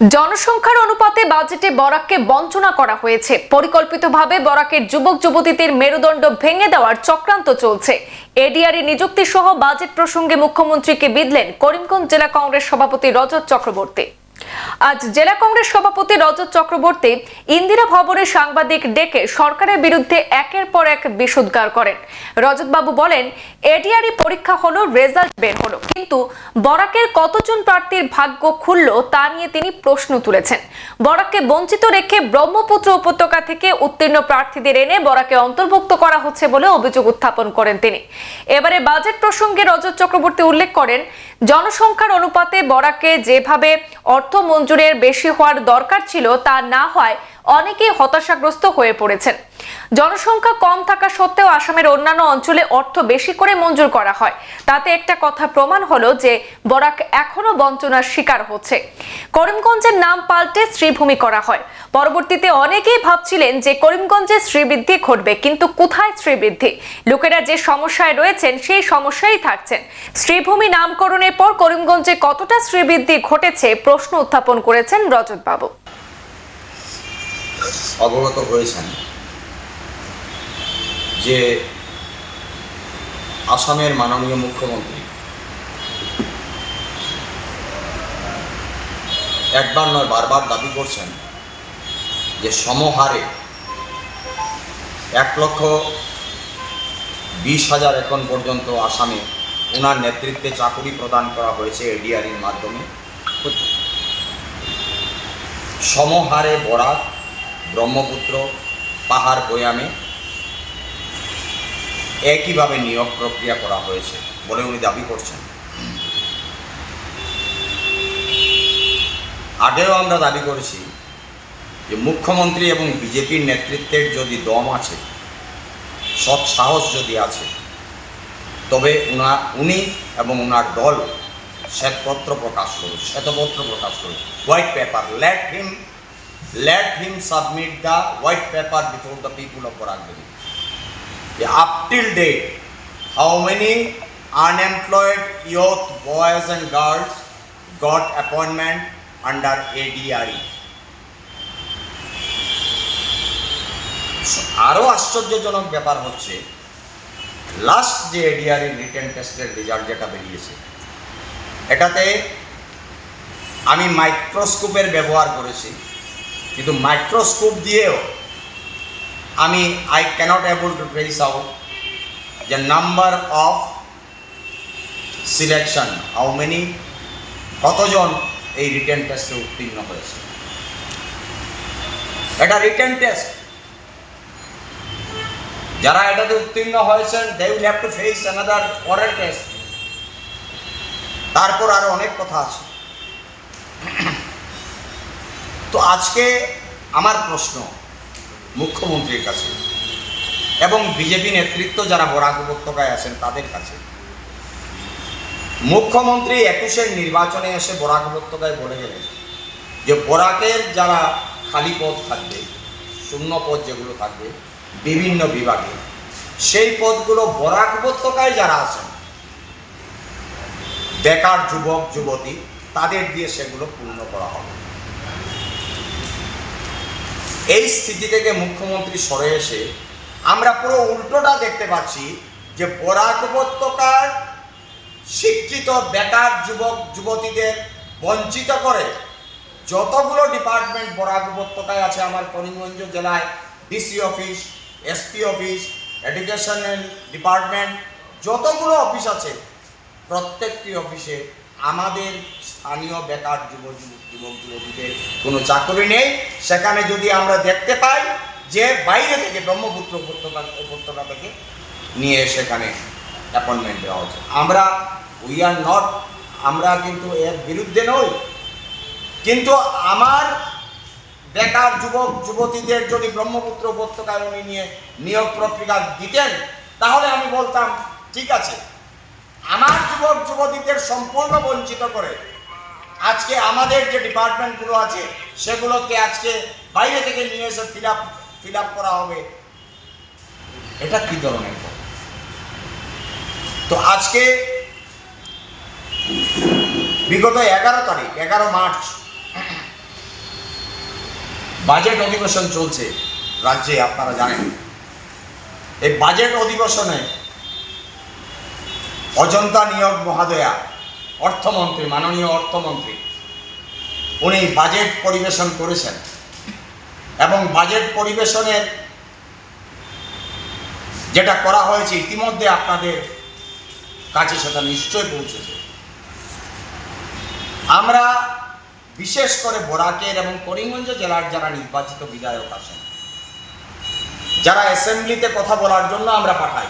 জনসংখ্যার অনুপাতে বাজেটে বরাককে বঞ্চনা করা হয়েছে। পরিকল্পিতভাবে বরাকের যুবক যুবতীদের মেরুদণ্ড ভেঙে দেওয়ার চক্রান্ত চলছে। এডিআরই নিযুক্তি সহ বাজেট প্রসঙ্গে মুখ্যমন্ত্রীকে বিধলেন করিমগঞ্জ জেলা কংগ্রেস সভাপতি রজত চক্রবর্তী। আজ জেলা কংগ্রেস সভাপতি রজত চক্রবর্তী ইন্দিরা ভবনে সাংবাদিক ডেকে সরকারের বিরুদ্ধে একের পর এক বিশুদ্গার করেন। রজতবাবু বলেন, এডিআরই পরীক্ষা হলো, রেজাল্ট বের হলো। কিন্তু বরাকের কতজন প্রার্থীর ভাগ্য খুলল তা নিয়ে তিনি প্রশ্ন তুলেছেন। বরাককে বঞ্চিত রেখে ব্রহ্মপুত্র উপত্যকা থেকে উত্তীর্ণ প্রার্থীদের এনে বরাকে অন্তর্ভুক্ত করা হচ্ছে বলে অভিযোগ উত্থাপন করেন তিনি। এবারে বাজেট প্রসঙ্গে রজত চক্রবর্তী উল্লেখ করেন জনসংখ্যার অনুপাতে বরাকে যেভাবে অর্থ মঞ্জুরের বেশি হওয়ার দরকার ছিল তা না হয় অনেকেই হতাশাগ্রস্ত হয়ে পড়েছেন। জনসংখ্যা কম থাকা সত্ত্বেও আসামের অন্যান্য অঞ্চলে অর্থ বেশি করে মঞ্জুর করা হয়। তাতে একটা কথা প্রমাণ হলো যে বরাক এখনও বঞ্চনার শিকার হচ্ছে। করিমগঞ্জের নাম পাল্টে শ্রীভূমি করা হয়। পরবর্তীতে অনেকেই ভাবছিলেন যে করিমগঞ্জে শ্রীবৃদ্ধি ঘটবে, কিন্তু কোথায় শ্রীবৃদ্ধি? লোকেরা যে সমস্যায় রয়েছেন সেই সমস্যায় থাকছেন। শ্রীভূমি নামকরণের পর করিমগঞ্জে কতটা শ্রীবৃদ্ধি ঘটেছে প্রশ্ন উত্থাপন করেছেন রজতবাবু। অবগত হয়েছেন। যে আসামের মাননীয় মুখ্যমন্ত্রী। একবার নয়, বারবার দাবি করছেন যে সমহারে এক লক্ষ বিশ হাজার এখন পর্যন্ত আসামে ওনার নেতৃত্বে চাকুরি প্রদান করা হয়েছে এডিআরির মাধ্যমে। সমহারে বরাক, ব্রহ্মপুত্র, পাহাড় বয়ামে একইভাবে নিয়োগ প্রক্রিয়া করা হয়েছে বলে উনি দাবি করছেন আগেও আমরা দাবি করেছি যে মুখ্যমন্ত্রী এবং বিজেপির নেতৃত্বের যদি দম আছে, সৎ সাহস যদি আছে, তবে উনা, উনি এবং উনার দল শ্বেতপত্র প্রকাশ করুন শ্বেতপত্র প্রকাশ করুন white paper let him let him submit the white paper before the people of Boragdali. Up till date, how many unemployed youth, boys and girls got appointment under ADRE? আরও আশ্চর্যজনক ব্যাপার হচ্ছে লাস্ট যে এডিআরই রিটেন টেস্টের result যেটা বেরিয়েছে এটাতে আমি মাইক্রোস্কোপের ব্যবহার করেছি কিন্তু মাইক্রোস্কোপ দিয়েও আমি I cannot able to trace out যে number of selection how many কতজন এই রিটেন টেস্টে উত্তীর্ণ হয়েছে? এটা রিটেন টেস্ট যারা এটাতে উত্তীর্ণ হয়েছেন they will have to face another পরের টেস্ট তারপর আরও অনেক কথা আছে। তো আজকে আমার প্রশ্ন মুখ্যমন্ত্রীর কাছে এবং বিজেপি নেতৃত্ব যারা বরাক উপত্যকায় আছেন তাদের কাছে। মুখ্যমন্ত্রী একুশের নির্বাচনে এসে বরাক উপত্যকায় বলে গেলেন যে বরাকের যারা খালি পদ থাকবে, শূন্য পদ যেগুলো থাকবে, বিভিন্ন বিভাগে, সেই পদগুলো বরাক উপত্যকায় যারা আছেন, বেকার যুবক, যুবতী, তাদের দিয়ে সেগুলো পূর্ণ করা হবে। এই স্থিতি থেকে মুখ্যমন্ত্রী সরে এসে আমরা পুরো উল্টোটা দেখতে পাচ্ছি যে বরাক উপত্যকার শিক্ষিত বেকার যুবক, যুবতীদের বঞ্চিত করে যতগুলো ডিপার্টমেন্ট বরাক উপত্যকায় আছে, আমার করিমগঞ্জ জেলায় DC office SP office educational department যতগুলো অফিস আছে, প্রত্যেকটি অফিসে আমাদের স্থানীয় বেকার যুব যুবক যুবক যুবতীদের কোনো চাকরি নেই। সেখানে যদি আমরা দেখতে পাই যে বাইরে থেকে ব্রহ্মপুত্র উপত্যকা উপত্যকা থেকে নিয়ে সেখানে অ্যাপয়েন্টমেন্ট দেওয়া হচ্ছে। আমরা উই আর নট আমরা কিন্তু এর বিরুদ্ধে নই। কিন্তু আমার বেকার যুবক যুবতীদের যদি ব্রহ্মপুত্র উপত্যকায় উনি নিয়ে নিয়োগ প্রক্রিয়া দিতেন, তাহলে আমি বলতাম, ঠিক আছে। আমার যুবক যুবতীদের সম্পূর্ণ বঞ্চিত করে আজকে আমাদের যে ডিপার্টমেন্টগুলো আছে, সেগুলোকে আজকে বাইরে থেকে নিয়ে এসে ফিল আপ ফিল আপ করা হবে। এটা কি ধরনের তো আজকে বিগত এগারো তারিখ, এগারো মার্চ, বাজেট অধিবেশন চলছে রাজ্যে, আপনারা জানেন। এই বাজেট অধিবেশনে অজন্তা নিয়োগ মহাদয়া অর্থমন্ত্রী, মাননীয় অর্থমন্ত্রী, উনি বাজেট পরিবেশন করেছেন। এবং বাজেট পরিবেশনের যেটা করা হয়েছে, ইতিমধ্যে আপনাদের কাছে সেটা নিশ্চয় পৌঁছেছে। আমরা বিশেষ করে বরাকের এবং করিমগঞ্জ জেলার যারা নির্বাচিত বিধায়ক আছেন, যারা অ্যাসেম্বলিতে কথা বলার জন্য আমরা পাঠাই,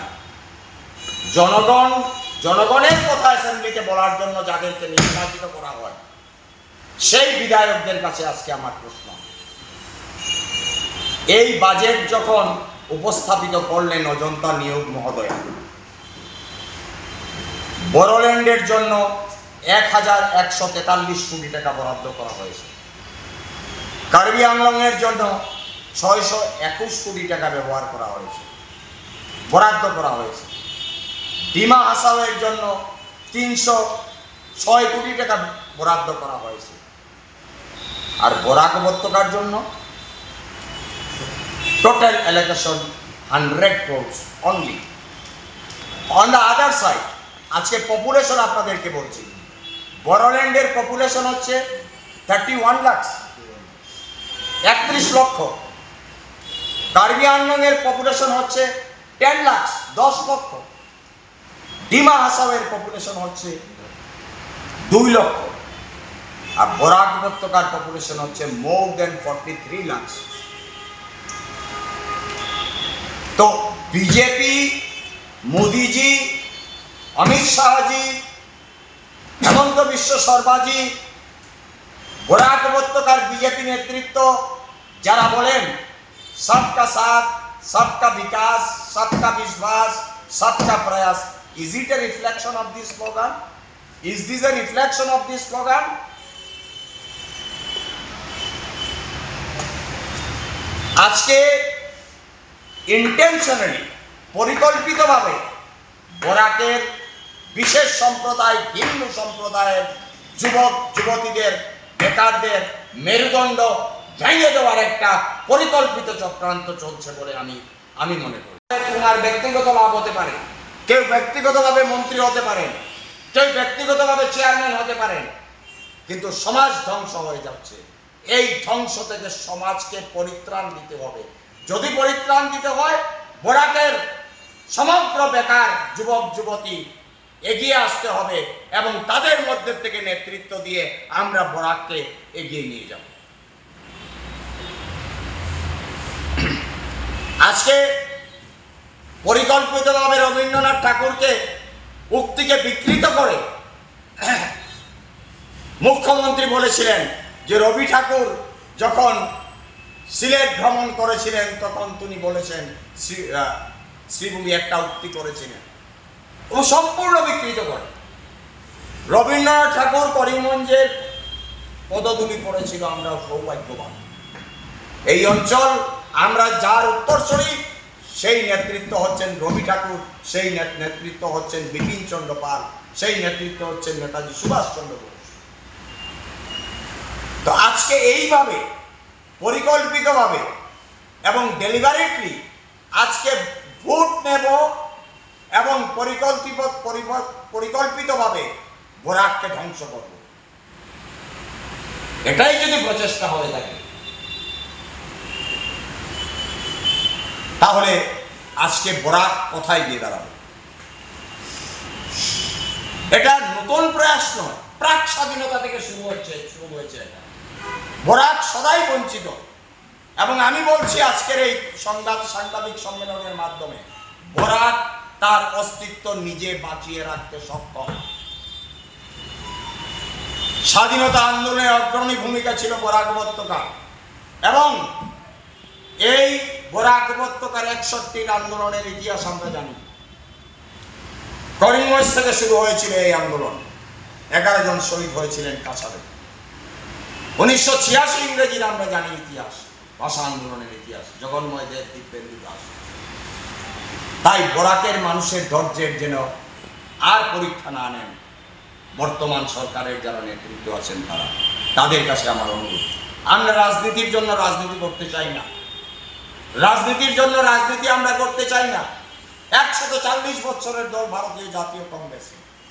জনগণ জনগণের কথা অ্যাসেম্বলিতে বলার জন্য যাদেরকে নির্বাচিত করা হয়, সেই বিধায়কদের কাছে আজকে আমার প্রশ্ন। এই বাজেট যখন উপস্থাপিত করলেন অজন্তা নিয়োগ মহোদয়া, বড়োল্যান্ডের জন্য এক হাজার একশো তেতাল্লিশ কোটি টাকা বরাদ্দ করা হয়েছে। কার্বি আংলংয়ের জন্য ছয়শো একুশ কোটি টাকা ব্যবহার করা হয়েছে, বরাদ্দ করা হয়েছে। ডিমা হাসাওয়ের জন্য তিনশো ছয় কোটি টাকা বরাদ্দ করা হয়েছে। আর বরাক উপত্যকার জন্য total allocation hundred crores only on the other side আজকে পপুলেশন আপনাদেরকে বলছি। বড়োল্যান্ডের পপুলেশন হচ্ছে থার্টি ওয়ান লাখস একত্রিশ লক্ষ। কার্বি আংলংয়ের পপুলেশন হচ্ছে টেন লাখস দশ লক্ষ। ডিমা হাসাওয়ের পপুলেশন হচ্ছে দুই লক্ষ। আর বরাক উপত্যকার পপুলেশন হচ্ছে more than forty three lakhs তো বিজেপি মোদিজি, অমিত শাহজি, হেমন্ত বিশ্ব শর্মাজি, বরাক উপত্যকার বিজেপি নেতৃত্ব, যারা বলেন, সবকা সাথ, সবকা বিকাশ, সবকা বিশ্বাস, সবকা প্রয়াস। Is it a reflection of this slogan is this a reflection of this slogan আজকে ইন্টেনশনালি পরিকল্পিতভাবে বরাকের বিশেষ সম্প্রদায় হিন্দু সম্প্রদায়ের যুবক, যুবতীদের বেকারদের মেরুদণ্ড ভেঙে দেওয়ার একটা পরিকল্পিত চক্রান্ত চলছে বলে আমি আমি মনে করি। তোমার ব্যক্তিগত লাভ হতে পারে। কেউ ব্যক্তিগতভাবে মন্ত্রী হতে পারেন, কেউ ব্যক্তিগতভাবে চেয়ারম্যান হতে পারেন, কিন্তু সমাজ ধ্বংস হয়ে যাচ্ছে। এই ধ্বংস থেকে সমাজকে পরিত্রাণ দিতে হবে। যদি পরিত্রাণ দিতে হয়, বরাকের সমগ্র বেকার যুবক, যুবতী এগিয়ে আসতে হবে এবং তাদের মধ্যে থেকে নেতৃত্ব দিয়ে আমরা বরাককে এগিয়ে নিয়ে যাব। আজকে পরিকল্পিতভাবে রবীন্দ্রনাথ ঠাকুরকে উক্তিকে বিকৃত করে মুখ্যমন্ত্রী বলেছিলেন যে রবি ঠাকুর যখন সিলেট ভ্রমণ করেছিলেন, তখন তিনি বলেছেন শ্রীভূমি একটা উক্তি করেছিলেন। ও সম্পূর্ণ বিকৃত করে। রবীন্দ্রনাথ ঠাকুর করিমগঞ্জের পদধূলি পড়েছিল আমরা সৌভাগ্যবান। এই অঞ্চল, আমরা যার উত্তরসূরি সেই নেতৃত্ব হচ্ছেন রবি ঠাকুর, সেই নেতৃত্ব হচ্ছেন বিপিন চন্দ্র পাল, সেই নেতৃত্ব হচ্ছেন নেতাজি সুভাষচন্দ্র বোস। তো আজকে এইভাবে, পরিকল্পিতভাবে এবং ডেলিভারেটলি আজকে ভোট নেব এবং পরিকল্পিত পরিকল্পিতভাবে বরাককে ধ্বংস করব। এটাই যদি প্রচেষ্টা হয়ে থাকে তাহলে আজকে বরাক কোথায় গিয়ে দাঁড়াবে? এটা নতুন প্রয়াস নয়, প্রাক স্বাধীনতা থেকে শুরু হচ্ছে, শুরু হয়েছে বরাক সদাই বঞ্চিত। এবং আমি বলছি আজকের এই সংবাদ, সাংবাদিক সম্মেলনের মাধ্যমে বরাক তার অস্তিত্ব নিজে বাঁচিয়ে রাখতে সক্ষম। স্বাধীনতা আন্দোলনে অগ্রণী ভূমিকা ছিল বরাক উপত্যকা। এবং বরাক উপত্যকার একষট্টির আন্দোলনের ইতিহাস আমরা জানি। করিমগঞ্জ থেকে শুরু হয়েছিল এই আন্দোলন। এগারো জন শহীদ হয়েছিলেন কাছাড়ে। উনিশশো ছিয়াশি ইংরেজির আমরা জানি ইতিহাস, ভাষা আন্দোলনের ইতিহাস, জগন্ময় দেব দিব্যেন্দু দাস তাই বরাকের মানুষের ধৈর্যের যেন আর পরীক্ষা না নেন, বর্তমান সরকারের যারা নেতৃত্ব আছেন তারা, তাদের কাছে আমার অনুরোধ। আমরা রাজনীতির জন্য রাজনীতি করতে চাই না। রাজনীতির জন্য রাজনীতি আমরা করতে চাই না। একশত চল্লিশ বছরের দল ভারতীয় জাতীয় কংগ্রেস।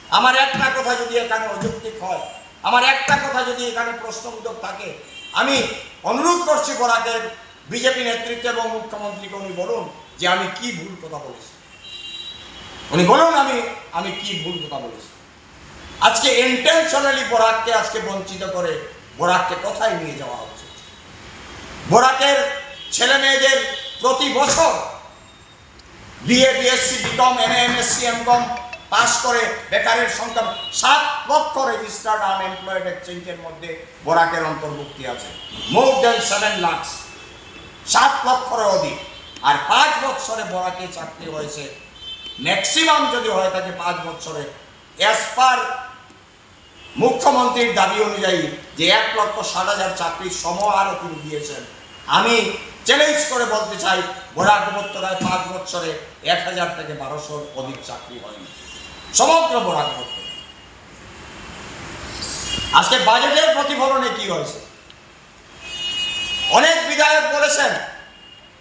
আমার একটা কথা যদি এখানে অযৌক্তিক হয়, আমার একটা কথা যদি এখানে প্রশ্নবোধক থাকে, আমি অনুরোধ করছি বরাকের বিজেপি নেতৃত্ব এবং মুখ্যমন্ত্রীকে উনি বলুন যে আমি কি ভুল কথা বলেছি। উনি বলুন আমি আমি কি ভুল কথা বলেছি। আজকে ইন্টেনশনালি বরাককে আজকে বঞ্চিত করে বরাককে কোথায় নিয়ে যাওয়া হচ্ছে বরাকের ছেলে মেয়েদের প্রতি বছর BA, BSc, BCom M A MSc MCom pass করে বেকারের সংখ্যা সাত লক্ষ রেজিস্টার্ড আনএমপ্লয়েড এক্সচেঞ্জের মধ্যে বরাকের অন্তর্ভুক্তি আছে। মোর দেন সেভেন লাখস সাত লক্ষের অধিক। আর পাঁচ বছরে বরাকে চাকরি হয়েছে। ম্যাক্সিমাম যদি হয়ে থাকে পাঁচ বছরে অ্যাজ পার মুখ্যমন্ত্রীর দাবি অনুযায়ী যে এক লক্ষ ষাট হাজার চাকরির সম তিনি দিয়েছেন, আমি চ্যালেঞ্জ করে বলতে চাই বরাক উপত্যকায় পাঁচ বছরে এক হাজার থেকে বারোশোর অধিক চাকরি হয়নি। সমগ্র বরাক উপত্যকা আজকে বাজেটের প্রতিফলনে কি হয়েছে? অনেক বিধায়ক বলেছেন,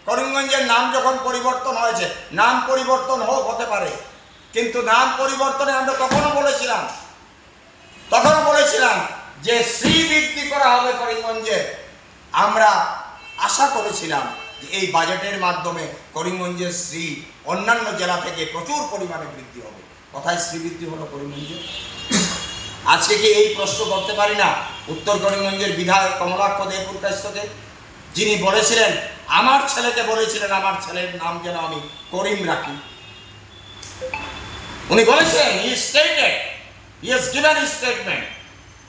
করিমগঞ্জের নাম যখন পরিবর্তন হয়েছে, নাম পরিবর্তন হোক, হতে পারে। কিন্তু নাম পরিবর্তনে আমরা তখনও বলেছিলাম তখনও বলেছিলাম যে শ্রী বৃদ্ধি করা হবে করিমগঞ্জে। আমরা আশা করেছিলাম যে এই বাজেটের মাধ্যমে করিমগঞ্জের শ্রী অন্যান্য জেলা থেকে প্রচুর পরিমাণে বৃদ্ধি হবে। কোথায় শ্রী বৃদ্ধি হলো করিমগঞ্জে? আজকে কি এই প্রশ্ন করতে পারি না? উত্তর করিমগঞ্জের বিধায়ক কমলাক্ষ দেবপুর কাছ যিনি বলেছিলেন, আমার ছেলেকে বলেছিলেন, আমার ছেলের নাম যেন আমি করিম রাখি। উনি বলেছেন ই স্টেটমেন্ট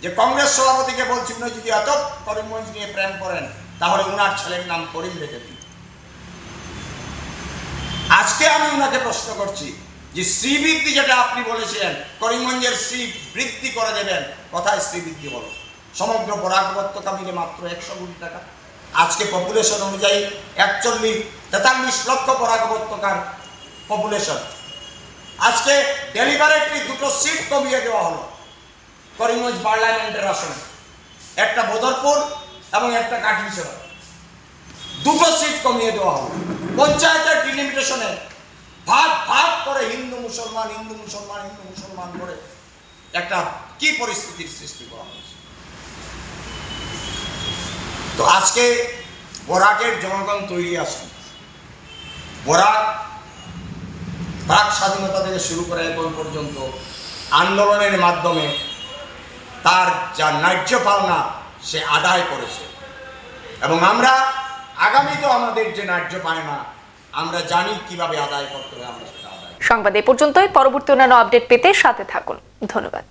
যে কংগ্রেস সভাপতিকে বলছি, উনি যদি এত করিমগঞ্জ নিয়ে প্রেম করেন তাহলে উনার ছেলের নাম করিম রেখে দিন। আজকে আমি উনাকে প্রশ্ন করছি যে শ্রীবৃদ্ধি যেটা আপনি বলেছিলেন করিমগঞ্জের শ্রী বৃদ্ধি করে দেবেন, কোথায় শ্রীবৃদ্ধি বলো? সমগ্র বরাক মিলে মাত্র একশো কোটি টাকা। আজকে পপুলেশন অনুযায়ী একচল্লিশ, তেতাল্লিশ লক্ষ বরাক পপুলেশন আজকে ডেলিভারেটরি দুটো সিট কমিয়ে দেওয়া হলো, করিমগঞ্জ পার্লামেন্টের আসনে। একটা বদরপুর এবং একটা কাঠিছড়া দুটো সিট কমিয়ে দেওয়া হলো পঞ্চায়েতের ডিলিমিটেশনে ভাগ ভাগ করে হিন্দু, মুসলমান হিন্দু মুসলমান হিন্দু, মুসলমান করে একটা কি পরিস্থিতির সৃষ্টি করা হয়েছে? তো আজকে বরাকের জনগণ তৈরি আছেন বরাক প্রাক স্বাধীনতা থেকে শুরু করে এখন পর্যন্ত আন্দোলনের মাধ্যমে তার যা ন্যায্য পাওনা সে আদায় করেছে। এবং আমরা আগামীতেও আমাদের যে ন্যায্য পায়না, আমরা জানি কীভাবে আদায় করতে হবে আমরা সেটা আদায় সংবাদ এ পর্যন্তই। পরবর্তী অন্যান্য আপডেট পেতে সাথে থাকুন। ধন্যবাদ।